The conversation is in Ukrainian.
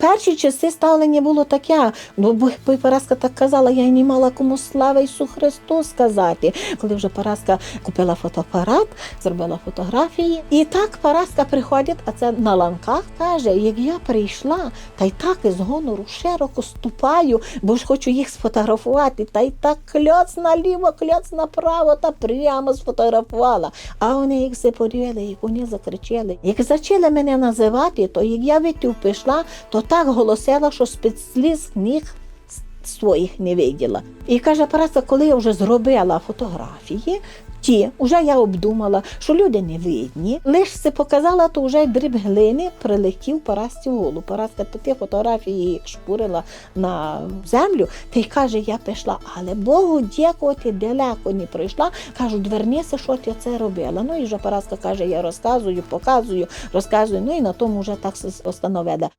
Перші часи ставлення було таке. Ну, бо Параска так казала, я не мала кому слава Ісу Христу сказати. Коли вже Параска купила фотоапарат, зробила фотографії. І так Параска приходить, а це на ланках каже, як я прийшла, та й так із гонору широко ступаю, бо ж хочу їх сфотографувати. Та й так кльоц наліво, кльоц направо, та прямо сфотографувала. А вони як запоріли, як вони закричали. Як почали мене називати, то як я витів пішла, то так голосила, що з-під сліз ніг своїх не виділа. І каже, Параска, коли я вже зробила фотографії, ті, вже я обдумала, що люди не видні. Лиш це показала, то вже дріб глини прилетів Парасці в голову. Параска по ті фотографії шпурила на землю, та й каже, я пішла, але Богу дякувати, далеко не прийшла. Кажу, двернися, що ти це робила. Ну і вже Параска каже, я розказую, показую, розказую. Ну і на тому вже так остановила.